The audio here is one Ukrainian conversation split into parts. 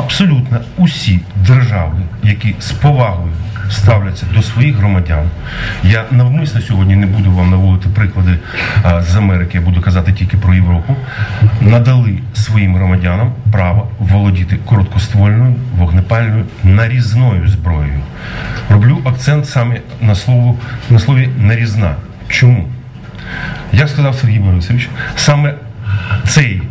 абсолютно усі держави, які з повагою ставляться до своїх громадян. Я навмисно сьогодні не буду вам наводити приклади з Америки, я буду казати тільки про Європу. Надали своїм громадянам право володіти короткоствольною вогнепальною нарізною зброєю. Роблю акцент саме на слово на слові нарізна. Чому? Як сказав Сергій Борисович, саме цей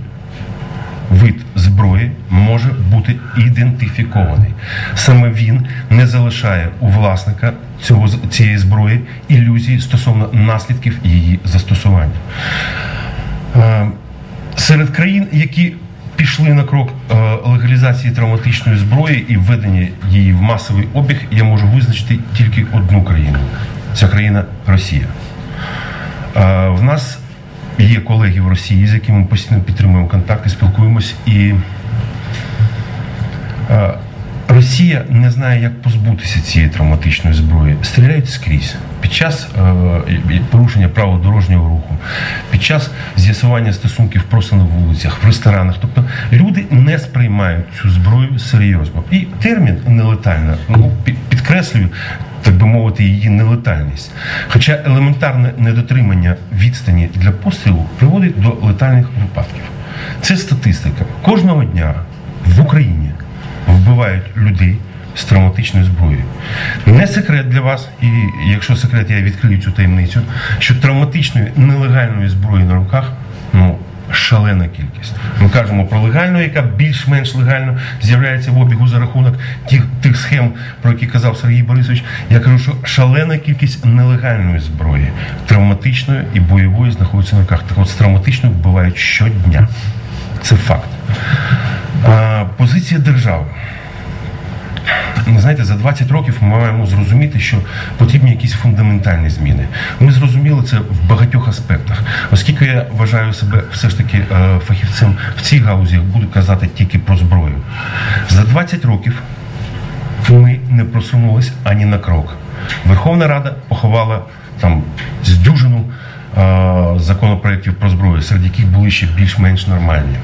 вид зброї може бути ідентифікований. Саме він не залишає у власника цього цієї зброї ілюзії стосовно наслідків її застосування. Е, Серед країн, які пішли на крок е, легалізації травматичної зброї і введення її в масовий обіг, я можу визначити тільки одну країну. Ця країна Росія. Е, В нас є колеги в Росії, з якими ми постійно підтримуємо контакти, спілкуємось. І Росія не знає, як позбутися цієї травматичної зброї. Стріляють скрізь під час е, порушення правил дорожнього руху, під час з'ясування стосунків просто на вулицях, в ресторанах. Тобто люди не сприймають цю зброю серйозно. І термін нелетальна ну, підкреслюю, так би мовити, її нелетальність. Хоча елементарне недотримання відстані для пострілу приводить до летальних випадків. Це статистика. Кожного дня в Україні вбивають людей з травматичною зброєю. Не секрет для вас, і якщо секрет, я відкрию цю таємницю, що травматичної нелегальної зброї на руках ну, шалена кількість. Ми кажемо про легальну, яка більш-менш легально з'являється в обігу за рахунок тих, тих схем, про які казав Сергій Борисович. Я кажу, що шалена кількість нелегальної зброї, травматичної і бойової знаходиться на руках. Так от з травматичною вбивають щодня. Це факт. Позиція держави. Ну, Знаєте, за 20 років ми маємо зрозуміти, що потрібні якісь фундаментальні зміни. Ми зрозуміли це в багатьох аспектах. Оскільки я вважаю себе все ж таки е, фахівцем в цій галузі, буду казати тільки про зброю. За 20 років ми не просунулись ані на крок. Верховна Рада поховала там з дюжину е, законопроєктів про зброю, серед яких були ще більш-менш нормальні.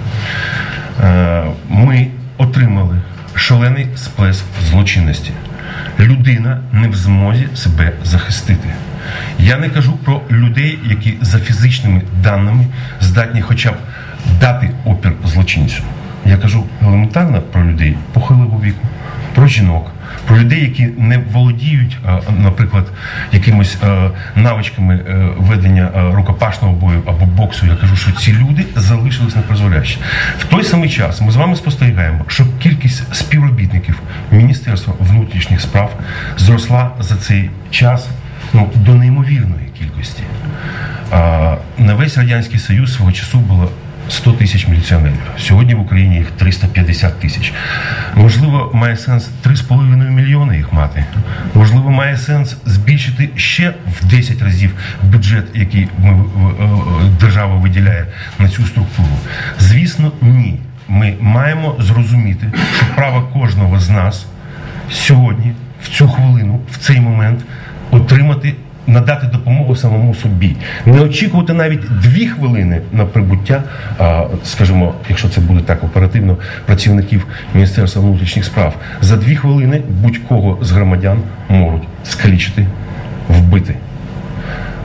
Шалений сплеск злочинності. Людина не в змозі себе захистити. Я не кажу про людей, які за фізичними даними здатні хоча б дати опір злочинцю. Я кажу елементарно про людей похилого віку, про жінок, про людей, які не володіють, е, наприклад, якимись е, навичками е, ведення рукопашного бою або боксу. Я кажу, що ці люди залишились непризволяще. В той самий час ми з вами спостерігаємо, що кількість співробітників Міністерства внутрішніх справ зросла за цей час ну, до неймовірної кількості. На весь радянський союз свого часу було 100 тисяч міліціонерів. Сьогодні в Україні їх 350 тисяч. Можливо, має сенс 3,5 мільйони їх мати. Можливо, має сенс збільшити ще в 10 разів бюджет, який ми, е, е, держава виділяє на цю структуру. Звісно, ні. Ми маємо зрозуміти, що право кожного з нас сьогодні, в цю хвилину, в цей момент, отримати, надати допомогу самому собі. Не очікувати навіть дві хвилини на прибуття, скажімо, якщо це буде так оперативно, працівників Міністерства внутрішніх справ. За дві хвилини будь-кого з громадян можуть скалічити, вбити.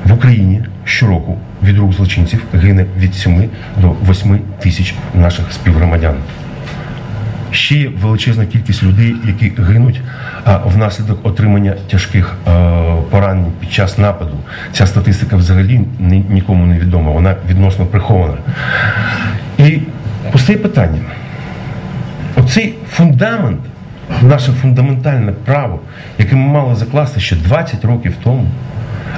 В Україні щороку від рук злочинців гине від 7 до 8 тисяч наших співгромадян. Ще є величезна кількість людей, які гинуть внаслідок отримання тяжких е, поранень під час нападу. Ця статистика взагалі ні- нікому не відома, вона відносно прихована. І постає питання: оцей фундамент, наше фундаментальне право, яке ми мали закласти ще 20 років тому,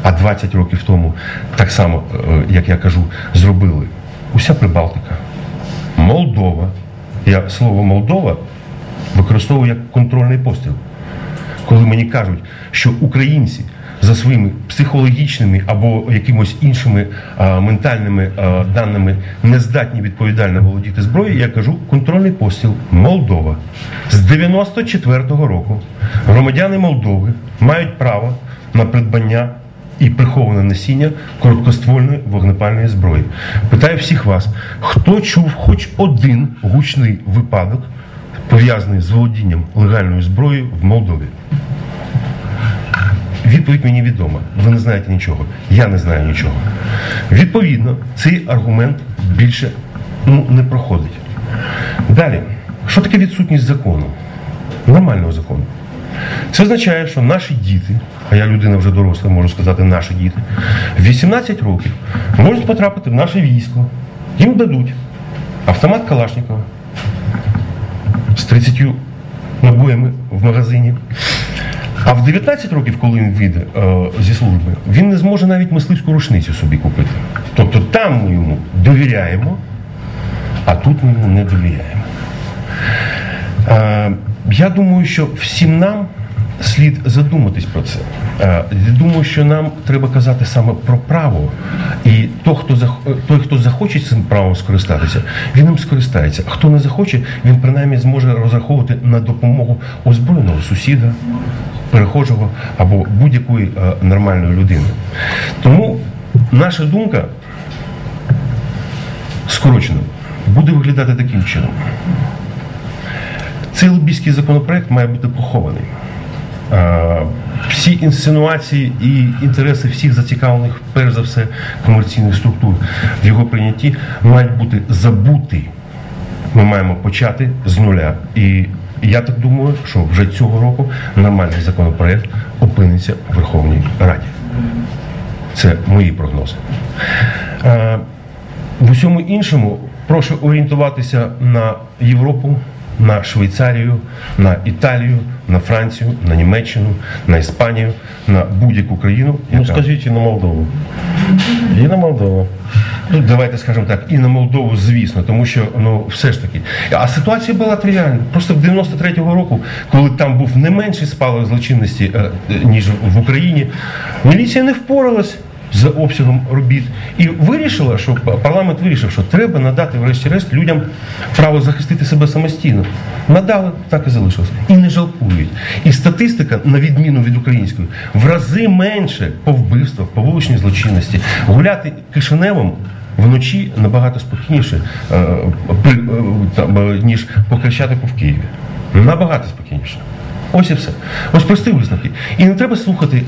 а 20 років тому, так само, е, як я кажу, зробили уся Прибалтика, Молдова. Я слово Молдова використовую як контрольний постріл. Коли мені кажуть, що українці за своїми психологічними або якимось іншими а, ментальними а, даними не здатні відповідально володіти зброєю, я кажу контрольний постріл Молдова. З 94-го року громадяни Молдови мають право на придбання і приховане носіння короткоствольної вогнепальної зброї. Питаю всіх вас, хто чув хоч один гучний випадок пов'язаний з володінням легальною зброєю в Молдові? Відповідь мені відома. Ви не знаєте нічого. Я не знаю нічого. Відповідно, цей аргумент більше ну, не проходить. Далі, що таке відсутність закону? Нормального закону. Це означає, що наші діти, а я людина вже доросла, можу сказати, наші діти, в 18 років можуть потрапити в наше військо. Їм дадуть автомат Калашникова з 30 набоями в магазині. А в 19 років, коли він вийде е, зі служби, він не зможе навіть мисливську рушницю собі купити. Тобто там ми йому довіряємо, а тут ми йому не довіряємо. Е, я думаю, що всім нам слід задуматись про це. Е, я думаю, що нам треба казати саме про право. І той, хто той, хто захоче цим правом скористатися, він ним скористається. Хто не захоче, він принаймні зможе розраховувати на допомогу озброєного сусіда, перехожого або будь-якої е, нормальної людини. Тому наша думка скорочено буде виглядати таким чином. Цей лобійський законопроект має бути похований. Е, Всі інсинуації і інтереси всіх зацікавлених, перш за все, комерційних структур в його прийнятті мають бути забуті. Ми маємо почати з нуля. І я так думаю, що вже цього року нормальний законопроект опиниться у Верховній Раді. Це мої прогнози. Е, В усьому іншому прошу орієнтуватися на Європу, на Швейцарію, на Італію, на Францію, на Німеччину, на Іспанію, на будь-яку країну. Ну скажіть і на Молдову. І на Молдову. Ну, давайте скажемо так, і на Молдову, звісно, тому що ну все ж таки. А ситуація була тривіальна. Просто в 93-го року, коли там був не менший спалах злочинності, е, е, ніж в Україні, міліція не впоралась з обсягом робіт і вирішила, що парламент вирішив, що треба надати врешті-решт людям право захистити себе самостійно. Надали, так і залишилось. І не жалкують. І статистика, на відміну від української, в рази менше по вбивствах, по вуличній злочинності. Гуляти кишеневом вночі набагато спокійніше, е, е, е, ніж по в Києві. Набагато спокійніше. Ось і все. Ось прості висновки. І не треба слухати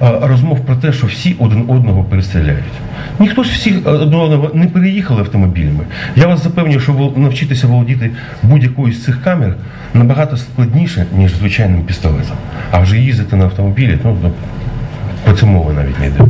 розмов про те, що всі один одного перестріляють. Ніхто ж всіх е, одного не переїхали автомобілями. Я вас запевнюю, що навчитися володіти будь-якою з цих камер набагато складніше, ніж звичайним пістолетом. А вже їздити на автомобілі, ну, по цьому мова навіть не йде.